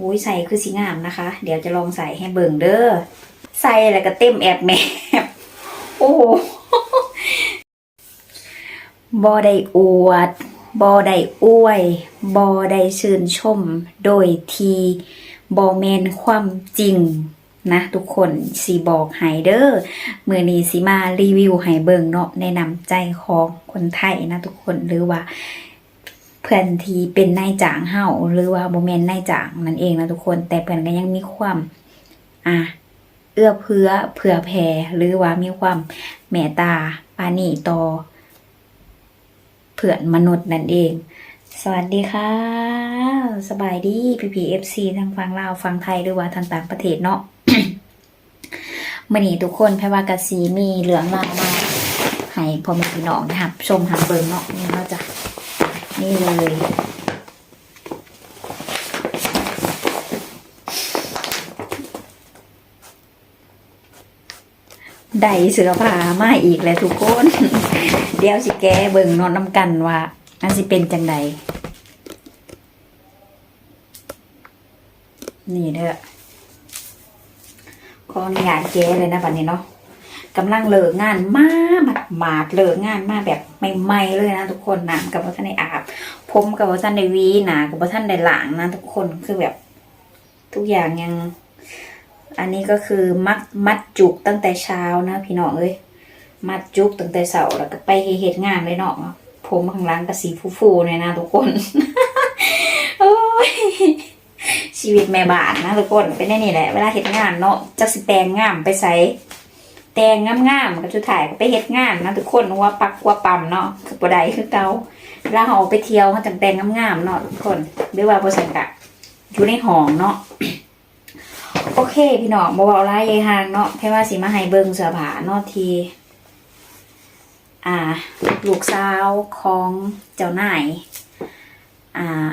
อุ้ยใส่คือสีงามนะคะ เดี๋ยวจะลองใส่ให้เบิ่งเด้อ ใส่แล้วก็เต็มแอบแมบโอ้โหบอได้อวดบอได้อวยบอได้ชื่นชม โดยทีบอแมนความจริงนะทุกคนสีบอกไฮเดอร์มือนี้สิมารีวิวไฮเบิงเนาะในนำใจของคนไทยนะทุกคนหรือว่า เพื่อนที่เป็นนายจ้างเฮาหรือว่าโมเมนนายจ้างนั่นเองนะทุกคน แต่เพื่อนก็ยังมีความ อะเอื้อเฟื้อเผื่อแผ่หรือว่ามีความเมตตาปาณีต่อเพื่อนมนุษย์นั่นเอง สวัสดีค่ะ สบายดีพีพีเอฟซีทางฟังลาวฟังไทยหรือว่าทางต่างประเทศเนาะมื่อนี้ทุกคนแพรว่ากะสีมีเหลืองราวมาให้พ่อแม่พี่น้องนะครับ ชมทางเบิงเนาะนี่เราจะ นี่เลยได้เสือผ้ามาอีกแล้วทุกคน เดี๋ยวสิแกเบิ่งนอนน้ำกันว่าอันสิเป็นจังใดนี่เด้อขออนุญาตแกเลยนะบัดนี้เนาะกำลังเลิกงานมาหมาดหมาดเลิกงานมาแบบ ใหม่ๆเลยนะทุกคนน้ำกับว่าท่านได้อาบผมกับว่าท่านได้หวีหนากับว่าท่านได้ล้างนะทุกคนคือแบบ ทุกอย่างยัง อันนี้ก็คือมัดมัดจุกตั้งแต่เช้านะพี่น้องเอ้ยมัดจุกตั้งแต่เสาร์แล้วก็ไปเหตุงานเลยเนาะผมข้างหล่างก็สีฟูๆเลยนะทุกคนโอ้ยชีวิตแม่บ้านนะทุกคนเป็นได้นี่แหละ เวลาเหตุงานเนาะจักสิแต่งงามไปใส่ แต่งงามๆก็สุดท้ายไปเหตุงานนะทุกคนว่าปักว่าปั๊มเนาะคือบ่ได้คือเก่าเวลาเราไปเที่ยวเขาจังแต่งงามๆเนาะทุกคนหรือว่าบ่สังกะอยู่ในห้องเนาะโอเค พี่น้องบ่เว้าหลายยายหางเนาะแค่ว่าสิมาให้เบิ่งเสื้อผ้าเนาะที่อ่าลูกสาวของเจ้านายอ่า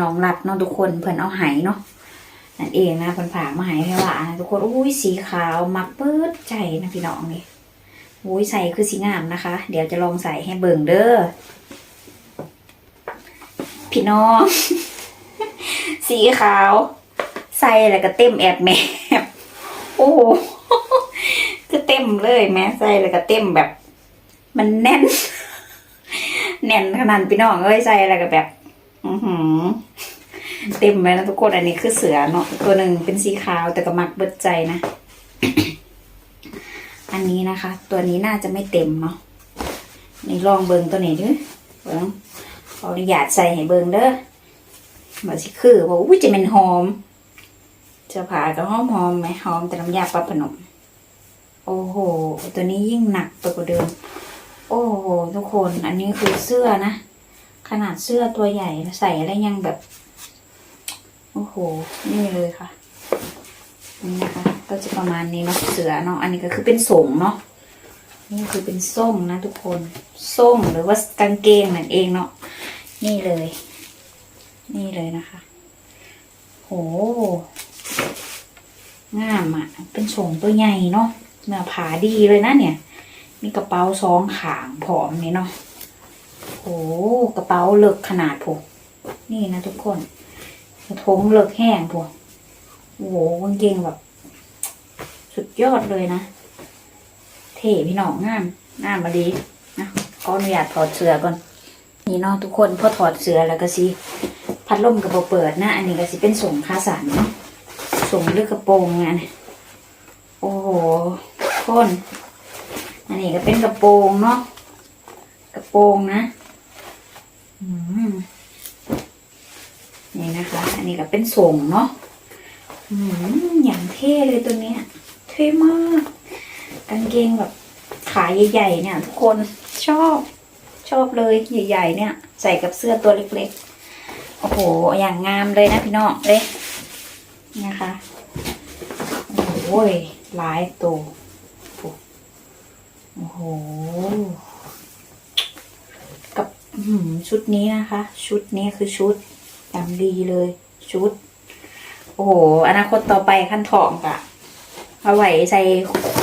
น้องรัดเนาะทุกคนเพิ่นเอาไหเนาะ นั่นเองนะเพิ่ามาให้แค่ว่านะทุกคนอุ้ยสีขาวมักเปิดใจนะพี่น้องนี่อุ้ยใส่คือสีงามนะคะ เดี๋ยวจะลองใส่ให้เบิ่งเด้อพี่น้อง สีขาว ใส่แล้วก็เต็มแอบแมบโอ้คือเต็มเลยแม่ใส่แล้วก็เต็มแบบ มันแน่น แน่นขนาดพี่น้องเอ้ยใส่แล้วก็แบบ อือหือ เต็มเลยนะทุกคนอันนี้คือเสือเนาะตัวหนึ่งเป็นสีขาวแต่ก็มักเบิดใจนะ อันนี้นะคะ ตัวนี้น่าจะไม่เต็มเนาะนี่ลองเบิงตัวนี้ด้วยเบิงขออนุญาตใส่ให้เบิงเด้อมาสิคือว่าอุ้ยจะเป็นหอมเสื้อผ้าก็หอมหอมไหมหอมแต่น้ำยาปรับผนมโอ้โห ตัวนี้ยิ่งหนักไปกว่าเดิม โอ้โห ทุกคน อันนี้คือเสื้อนะ ขนาดเสื้อตัวใหญ่ใส่แล้วยังแบบ โอ้โหนี่เลยค่ะ นี่นะคะ ก็จะประมาณนี้เนาะเสือเนาะอันนี้ก็คือเป็นสงเนาะนี่คือเป็นส้มนะทุกคนส้มหรือว่ากางเกงนั่นเองเนาะนี่เลย นี่เลยนะคะโหงามอะ เป็นสงตัวใหญ่เนาะเนื้อผาดีเลยนะเนี่ย มีกระเป๋าสองขางผอมนี่เนาะโอ้กระเป๋าเลิกขนาดพวกนี่นะทุกคน ทงเลิกแห้งพวกโอ้โหกางเกงแบบ สุดยอดเลยนะ เท่พี่น้องงามงามมาดีนะขออนุญาตถอดเสื้อก่อน นี่เนาะทุกคนพอถอดเสื้อแล้วก็สิพัดลมกับบเปิดนะ อันนี้ก็สิเป็นส่งคาสันเนาะส่งเลือกกระโปรงไงโอ้โหคนอันนี้ก็เป็นกระโปรงเนาะกระโปรงนะ อืม นี่นะคะ อันนี้ก็เป็นส่งเนาะอืมอย่างเท่เลยตัวเนี้ย เท่มาก กางเกงแบบขาใหญ่ๆเนี่ย ทุกคนชอบชอบเลยใหญ่ๆเนี่ย ใส่กับเสื้อตัวเล็กๆ โอ้โห อย่างงามเลยนะพี่น้องเอ้ยนะคะโอ้ยหลายตัวโอ้โหกับชุดนี้นะคะ ชุดนี้คือชุด อย่างดีเลย ชุด โอ้โห อนาคตต่อไปขั้นทองกะเอาไว้ใส่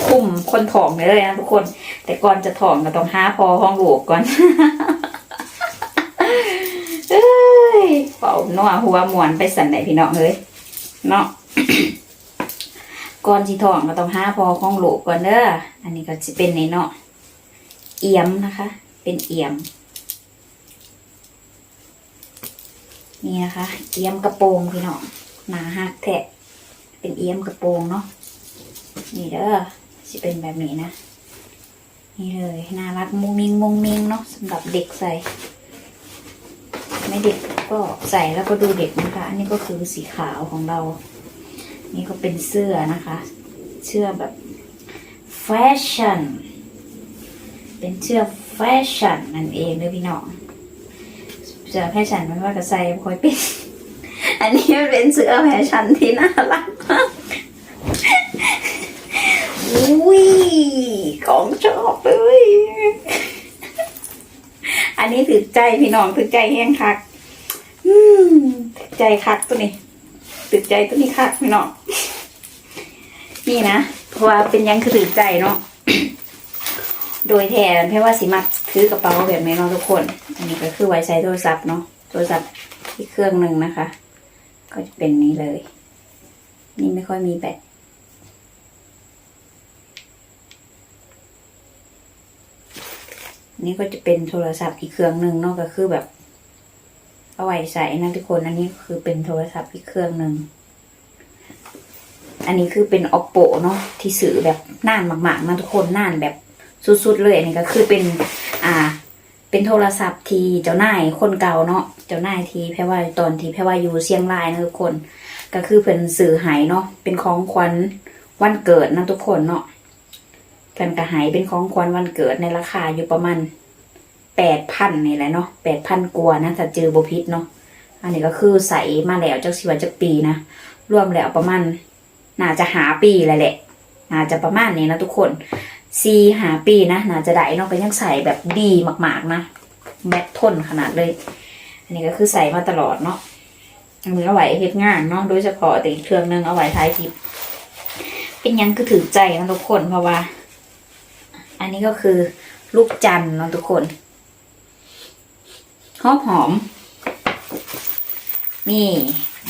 คุ้มคนถองเลยนะทุกคน แต่ก่อนจะถองก็ต้องห้าพอห้องหลูกก่อนเอ้ยพอาหนัวหัวหมวนไปสั่นไหนพี่น้องเอ้ยเนาะก่อนสิท้องก็ต้องหาพอของลูกก่อนเด้อ อันนี้ก็จะเป็นในเนาะ เอี่ยมนะคะ เป็นเอี่ยม นี่นะคะ เอี่ยมกระโปรงพี่น้องหนาหักแทะเป็นเอี่ยมกระโปรงเนาะนี่เด้อจะเป็นแบบนี้นะ นี่เลยน่ารักมุงมิงมุงมิงเนาะสำหรับเด็กใส่ ไม่เด็กก็ใส่แล้วก็ดูเด็กนะคะ อันนี้ก็คือสีขาวของเรา นี่ก็เป็นเสื้อนะคะ เสื้อแบบแฟชั่นเป็นเสื้อแฟชั่นนั่นเองเลยพี่น้อง เสื้อแฟชั่นมันว่ากระใส่บ่ค่อยเป็น อันนี้มันเป็นเสื้อแฟชั่นที่น่ารักมากอุ้ยของชอบเลยอันนี้ถือใจพี่น้องถือใจแห้งคัก อืมถือใจคักตัวนี้ถือใจตัวนี้คักพี่น้องนี่นะเพราะว่าเป็นยังคือถือใจเนาะโดยแทนเพราะว่าสิมัก ถือกระเป๋าแบบนี้เนาะทุกคน อันนี้ก็คือไว้ใช้โทรศัพท์เนาะ โทรศัพท์ที่เครื่องหนึ่งนะคะ ก็จะเป็นนี้เลย นี่ไม่ค่อยมีแบต นี่ก็จะเป็นโทรศัพท์อีกเครื่องหนึ่งเนอกก็คือแบบ เอาไว้ใส่นะทุกคน อันนี้คือเป็นโทรศัพท์อีกเครื่องหนึ่งอันนี้คือเป็น oppo เนาะที่สื่อแบบน่านมากๆนะทุกคนน่านแบบสุดๆเลย อันนี้ก็คือเป็น อ่า เป็นโทรศัพท์ทีเจ้านายคนเก่าเนาะเจ้านายทีแพรว่าตอนทีแพรว่าอยู่เชียงรายนะทุกคน ก็คือเพิ่นสื่อหายเนาะเป็นของขวัญวันเกิดนะทุกคนเนาะเพิ่นก็หายเป็นของขวัญวันเกิดในราคาอยู่ประมาณแปดพันนี่แหละเนาะแปดพันกว่านะถ้าเจอบพิษเนาะอันนี้ก็คือใส่มาแล้วจักสิว่าจักปีนะรวมแล้วประมาณน่าจะหาปีแล้วแหละน่าจะประมาณนี้นะทุกคน ซีหาปีนะน่าจะได้เนาะก็ยังใส่แบบดีมากๆนะแบตทนขนาดเลย อันนี้ก็คือใส่มาตลอดเนาะอันนี้เอาไว้เฮ็ดงานเนาะโดยเฉพาะแต่อีกเครื่องนึงเอาไว้ท้ายคลิป เป็นยังคือถือใจนะทุกคนเพราะว่า อันนี้ก็คือลูกจันทร์เนาะทุกคนหอมหอม นี่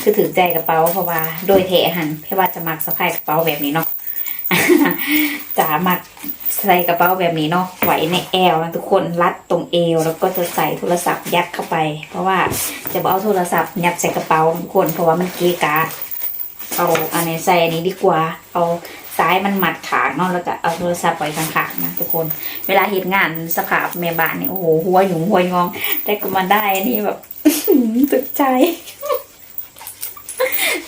คือถือใจกระเป๋าเพราะว่า โดยเทหันแค่ว่าจะมักสะพายกระเป๋าแบบนี้เนาะ จะมักใส่กระเป๋าแบบนี้เนาะไว้ในแอลนะทุกคนรัดตรงเอว แล้วก็จะใส่โทรศัพท์ยัดเข้าไป เพราะว่าจะเอาโทรศัพท์ยัดใส่กระเป๋าทุกคนเพราะว่ามันเกะกะเอาอันนี้ใส่อันนี้ดีกว่า เอาซ้ายมันหมัดขาเนาะแล้วก็เอาโทรศัพท์ไว้ข้างๆนะทุกคน เวลาเห็นงานสภาพแม่บ้านเนี่ยโอ้โหหัวหยุ่งหัวงองได้ก็มาได้อันนี่แบบตึกใจ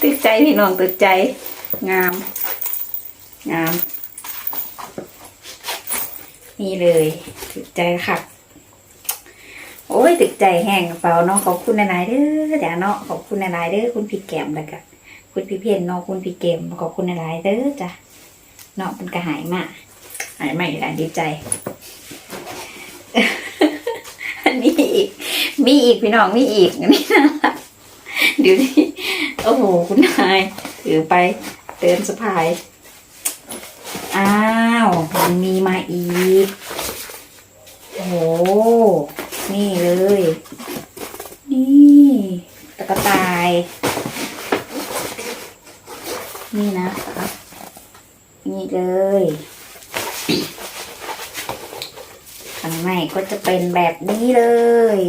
ตึกใจพี่น้องตึกใจงาม งาม นี่เลยตึกใจค่ะ โอ้ยตึกใจแห้งกระเป๋าเนาะขอบคุณนายเด้อเดี๋ยวเนาะขอบคุณนายเด้อคุณพี่แกมแล้วก็คุณพี่เพียนเนาะคุณพี่เกมขอบคุณนายเด้อจ้ะเนาะเป็นกระหายมากหายใหม่ละดีใจอันนี้อีกมีอีกพี่น้องมีอีกอันนี้นะเดี๋ยวนี้โอ้โหคุณนายถือไปเตือนสะพาย มันมีมาอีก โอ้โห นี่เลย นี่ตะกตาย นี่นะคะนี่เลยข้างในก็จะเป็นแบบนี้เลย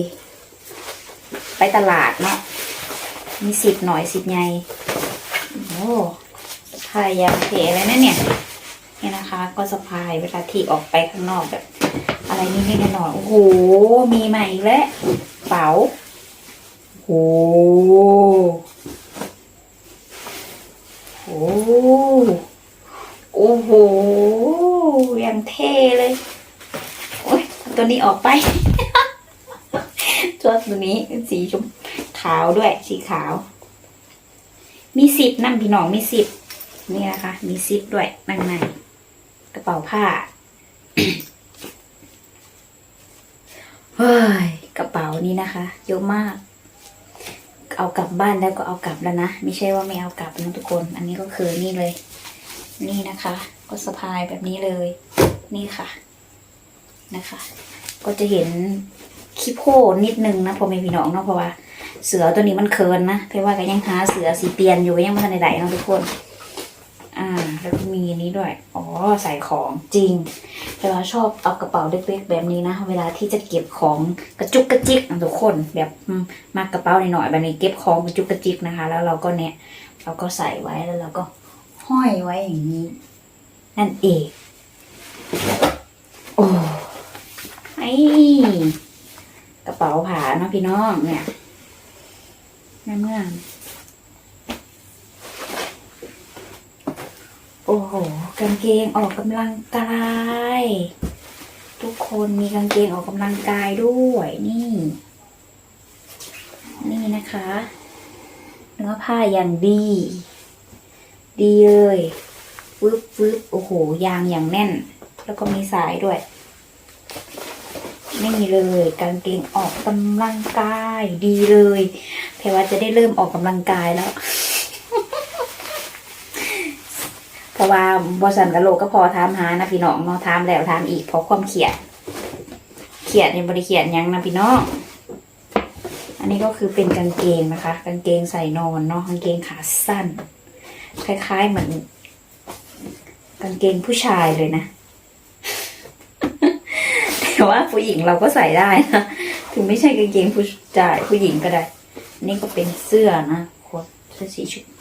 ไปตลาดเนาะ มีสิบหน่อยสิบใหญ่ โอ้สะพายยางเทเลยนะเนี่ยเนี่ย ก็สะพายเวลาที่ออกไปข้างนอกแบบ อะไรนี่นี่แน่นอนโอ้โห มีใหม่อีกแล้วเป๋าโอ้โหโอ้โหอ้โหยังเท่เลยโอ้ยตัวนี้ออกไปตัวตัวนี้สีชมขาวด้วยสีขาว มีสิบนั่นพี่น้องมีสิบนี่นะคะ มีซิปด้วยนั่งในกระเป๋าผ้าเฮ้ยกระเป๋านี้นะคะ เยอะมาก เอากลับบ้านแล้วก็เอากลับแล้วนะ ไม่ใช่ว่าไม่เอากลับนะทุกคน อันนี้ก็คือนี่เลย นี่นะคะ ก็สะพายแบบนี้เลย นี่ค่ะ นะคะ ก็จะเห็นคิโพนิดนึงนะพอไม่พี่น้องเนาะเพราะว่า เสือตัวนี้มันเคินนะเพราะว่าก็ยังหาเสือสีเปลี่ยนอยู่ยังไม่ทันได้ๆเนาะทุกคน มีอันนี้ด้วย อ๋อ ใส่ของจริง แต่ว่าชอบเอากระเป๋าเล็กๆแบบนี้นะ เวลาที่จะเก็บของกระจุกกระจิกทุกคนแบบมากระเป๋าหน่อยๆแบบนี้เก็บของกระจุกกระจิกนะคะ แล้วเราก็เนี่ยเราก็ใส่ไว้แล้วเราก็ห้อยไว้อย่างนี้ นั่นเองโอ้ไอกระเป๋าผ้าเนาะพี่น้องเนี่ยงามงามๆ โอ้โหกางเกงออกกำลังกาย ทุกคนมีกางเกงออกกำลังกายด้วยนี่ นี่นะคะ เนื้อผ้าอย่างดี ดีเลยวึบวึบโอ้โห ยางอย่างแน่น แล้วก็มีสายด้วย นี่เลยกางเกงออกกำลังกาย ดีเลยเพรว่าจะได้เริ่มออกกำลังกายแล้ว เพราะว่าบอสันกะโหลกก็พอถามหานะพี่น้องเนาะถามแล้วถามอีกเพราะความเขียด เขียดในบริเขียดยังนะพี่น้อง อันนี้ก็คือเป็นกางเกงนะคะ กางเกงใส่นอนเนาะกางเกงขาสั้น คล้ายๆเหมือน กางเกงผู้ชายเลยนะแต่ว่าผู้หญิงเราก็ใส่ได้นะถึงไม่ใช่กางเกงผู้ชายผู้หญิงก็ได้ นี่ก็เป็นเสื้อนะโคตรเสื้อสีชุดขาว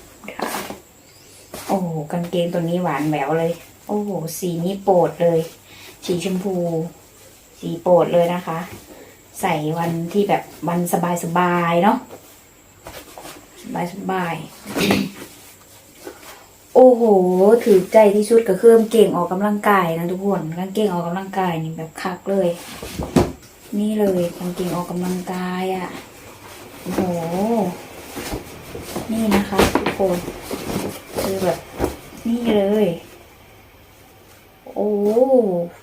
โอ้โหกางเกงตัวนี้หวานแหววเลย โอ้โหสีนี้โปรดเลย สีชมพู สีโปรดเลยนะคะ ใส่วันที่แบบวันสบายๆเนาะสบายๆโอ้โห ถือใจที่สุดก็คืองเก่งออกกำลังกายนะทุกคนกางเก่งออกกำลังกายนี่แบบคักเลย นี่เลยกางเก่งออกกำลังกายอะ่ะโอ้โห นี่นะคะทุกคน คือแบบ นี่เลย โอ้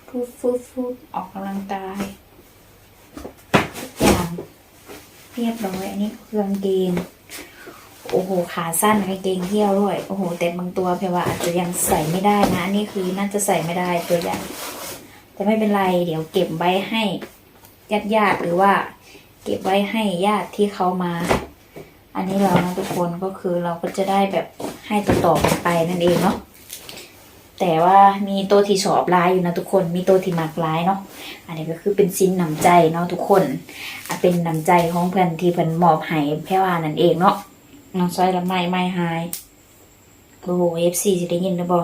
ฟุดฟุดฟุดออกกำลังกายทุกอย่างเรียบร้อย อันนี้เครื่องเกงโอ้โห ขาสั้นกางเกงเที่ยวด้วย โอ้โห แต่บางตัวเพรว่าอาจจะยังใส่ไม่ได้นะ นี่คือน่าจะใส่ไม่ได้ตัวอย่างแต่ไม่เป็นไร เดี๋ยวเก็บไว้ให้ญาติญาติๆหรือว่า เก็บไว้ให้ญาติที่เขามา อันนี้เรานะทุกคนก็คือเราก็จะได้แบบ ให้ต่อๆกันไปนั่นเองเนาะแต่ว่ามีตัวที่สอบลายอยู่นะทุกคน มีตัวที่มักลายเนาะ อันนี้ก็คือเป็นสินนำใจเนาะทุกคนอเป็นนำใจของเพื่อนที่เพื่อนมอบให้แพรว่านั่นเองเนาะน้องซอยละไม่ไม่หาย โอ้โหเอฟซีจะได้ยินนะบอเปล่า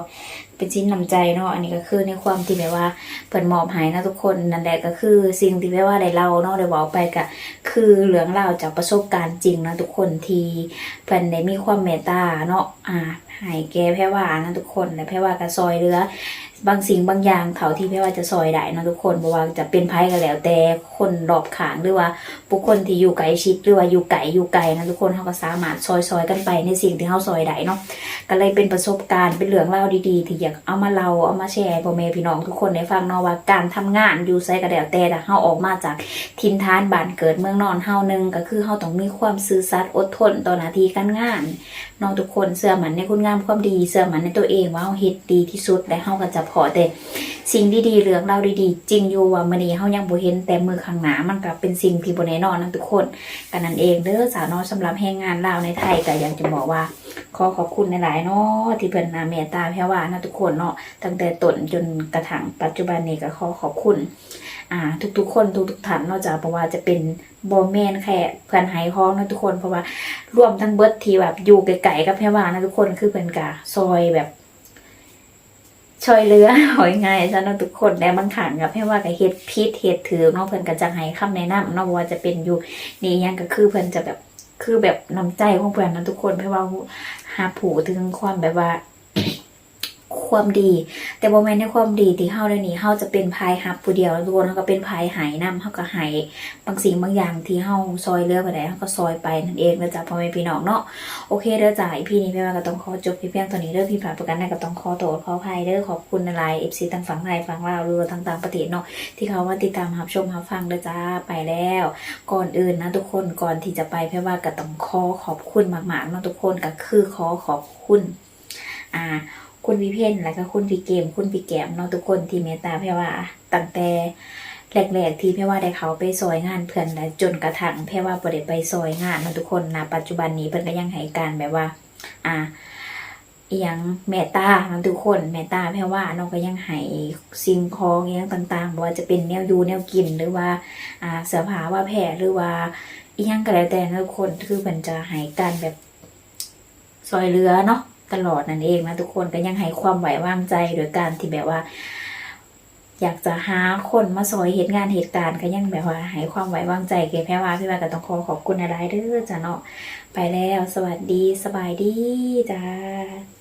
เป็นชิ้นนำใจเนาะอันนี้ก็คือในความที่แบบว่าเปิดหมอบหายนะทุกคนนั่นแหละก็คือสิ่งที่แบบว่าได้เล่าเนาะได้บอกไปก็คือเหลืองเล่าจากประสบการณ์จริงนะทุกคนที่เพิ่นได้มีความเมตตาเนาะอ่าหายแกแพ้ว่านะทุกคนและแพ้ว่าก็ซอยเรือ บางสิ่งบางอย่างเท่าที่แพ่ว่าจะซอยได้นะทุกคนบ่ว่าจะเป็นไพ่ก็แล้ว แต่คนรอบขางหรือว่าบุคคลที่อยู่ไกลชิดหรือว่าอยู่ไกลอยู่ไกลนะทุกคนเขาก็สามารถซอยซอยกันไปในสิ่งที่เขาซอยได้เนาะก็เลยเป็นประสบการณ์เป็นเรื่องเล่าดีๆ ที่อยากเอามาเล่าเอามาแชร์พ่อแม่พี่น้องทุกคนได้ฟังเนาะว่าการทำงานอยู่ไสก็แล้วแต่ถ้าเฮาออกมาจากทินฐานบ้านเกิดเมืองนอนเฮานึงก็คือเฮาต้องมีความซื่อสัตย์อดทนต่อหน้าที่การงานเนาะทุกคนเชื่อมันในคุณงามความดีเชื่อมันในตัวเองว่าเฮาเฮ็ดดีที่สุดและเฮาก็จะพอแต่สิ่งดีๆเรื่องเล่าดีๆ จริงอยู่ว่ามื้อนี้เฮายังบ่เห็นแต่มือข้างหน้ามันก็เป็นสิ่งที่บ่แน่นอนนะทุกคนกันนั่นเองเด้อสาวน้อยสำหรับแรงงานลาวในไทยก็อยากจะบอกว่า ขอขอบคุณหลายๆเนาะที่เพิ่นนาเมตตาแพ่ว่านะทุกคนเนาะตั้งแต่ต้นจนกระทั่งปัจจุบันนี้ก็ขอขอบคุณอ่าทุกๆคนทุกๆท่านนอกจากเพราะว่าจะเป็นโบแมนแค่เพื่อนไฮฮ้องนะทุกคนเพราะว่ารวมทั้งเบิร์ดทีแบบอยู่ไกลๆกับแพ่ว่านะทุกคนคือเพิ่นกะซอยแบบ ช่วยเหลือหอยง่ายซะเนาะทุกคนแต่บางขังกับให้ว่ากับเฮ็ดพิษเฮ็ดถือเนาะเพิ่นก็จะให้คำแนะนำเนาะว่าจะเป็นอยู่นี่ยังก็คือเพิ่นจะแบบคือแบบน้ำใจของเพื่อนนะทุกคนเพราะว่าหาผูถึงความแบบว่า ความดี แต่บ่แม่นในความดีที่เฮาได้นี่เฮาจะเป็นพายหับผู้เดียวแล้วทุกคนเฮาก็เป็นพายหายนํเฮาก็หายบางสิ่งบางอย่างที่เฮาซอยเลือไปได้เฮาก็ซอยไปนั่นเองนะจ๊ะพ่อแม่พี่น้องเนาะโอเคเด้อจ้าอีพี่นี้พี่ว่าก็ต้องขอจบเพียงเท่านี้เด้อพี่ผ่านประกันได้ก็ต้องขอโทษขออภัยเด้อขอบคุณหลาย FC ทั้งฝั่งไทยฝั่งลาวหรือว่าทั้งต่างประเทศเนาะที่เขามาติดตามรับชมรับฟังเด้อจ้าไปแล้ว ก่อนอื่นนะทุกคนก่อนที่จะไปพี่ว่าก็ต้องขอขอบคุณมากๆเนาะทุกคนก็คือขอขอบคุณอ่า คุณวิเพนแล้วก็คุณพี่เกม คุณพี่แกมเนาะทุกคนที่เมตตาพี่ว่าตั้งแต่แรกๆที่แพ่ว่าได้เขาไปซอยงานเพื่อนและจนกระทั่งแพ่ว่าบ่ได้ไปซอยงานเนาะทุกคนนะปัจจุบันนี้เพิ่นก็ยังให้การแบบว่า อ่าอหยังแม่ตาเนาะทุกคนแม่ตาแพ่ว่าน้องก็ยังให้สิ่งของอหยังต่างๆบ่ว่าจะเป็นแนวยูแนวกินหรือว่า อ่าเสื้อผ้าว่าแพรหรือว่าอีหยังก็แล้วแต่นทุกคนคือมันจะให้การแบบซอยเรือเนาะ ตลอดนั่นเองนะทุกคนก็ยังให้ความไหววางใจโดยการที่แบบว่า อยากจะหาคนมาซอยเหตุงานเหตุการณ์ก็ยังแบบว่าให้ความไว้วางใจเกแพ้ว่าพี่ว่าก็ต้องขอขอบคุณอะไรเด้อจ้ะเนาะไปแล้ว สวัสดีสบายดีจ้า